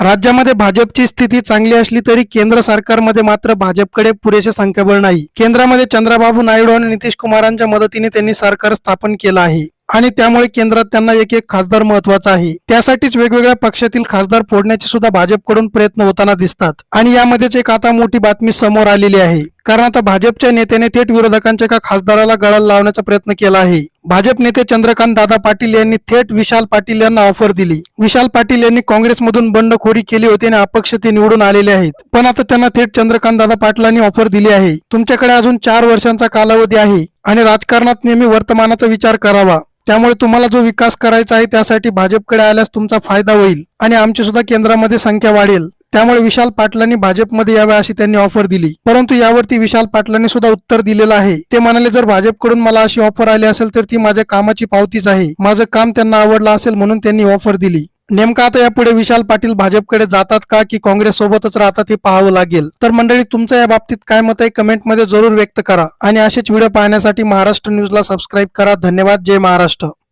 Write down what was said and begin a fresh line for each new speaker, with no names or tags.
राज्यामध्ये भाजपची स्थिती चांगली असली तरी केंद्र सरकारमध्ये मात्र भाजपकडे पुरेसे संख्याबळ नाही. केंद्रामध्ये चंद्रबाबू नायडू आणि नितीश कुमारांच्या मदतीने त्यांनी सरकार स्थापन केलं आहे. आणि त्यामुळे केंद्रात त्यांना एक एक खासदार महत्त्वाचा आहे. त्यासाठीच वेगवेगळ्या पक्षातील खासदार फोडण्याचे सुद्धा भाजपकडून प्रयत्न होताना दिसतात. आणि यामध्येच एक आता मोठी बातमी समोर आलेली आहे. कारण आता भाजपच्या नेत्याने थेट विरोधकांच्या एका खासदाराला गळा लावण्याचा प्रयत्न केला आहे. भाजप नेते चंद्रकांत दादा पाटील यांनी थेट विशाल पाटील यांना ऑफर दिली. विशाल पाटील यांनी काँग्रेसमधून बंडखोरी केली होती आणि अपक्ष ते निवडून आलेले आहेत. पण आता त्यांना थेट चंद्रकांत दादा पाटलांनी ऑफर दिली आहे. तुमच्याकडे अजून चार वर्षांचा कालावधी आहे. आणि राजकारणात नेहमी वर्तमानाचा विचार करावा. त्यामुळे तुम्हाला जो विकास करायचा आहे त्यासाठी भाजपकडे आल्यास तुमचा फायदा होईल आणि आमची सुद्धा केंद्रामध्ये संख्या वाढेल. त्यामुळे विशाल पाटलांनी भाजपमध्ये यावे अशी त्यांनी ऑफर दिली. परंतु यावरती विशाल पाटलांनी सुद्धा उत्तर दिलेलं आहे. ते म्हणाले जर भाजपकडून मला अशी ऑफर आली असेल तर ती माझ्या कामाची पावतीच आहे. माझं काम त्यांना आवडलं असेल म्हणून त्यांनी ऑफर दिली. नेमका आता यापुढे विशाल पाटील भाजपकडे जातात का की काँग्रेस सोबतच राहतात हे पाहावं लागेल. तर मंडळी तुमचं या बाबतीत काय मत आहे कमेंटमध्ये जरूर व्यक्त करा आणि असेच व्हिडिओ पाहण्यासाठी महाराष्ट्र न्यूजला सबस्क्राईब करा. धन्यवाद. जय महाराष्ट्र.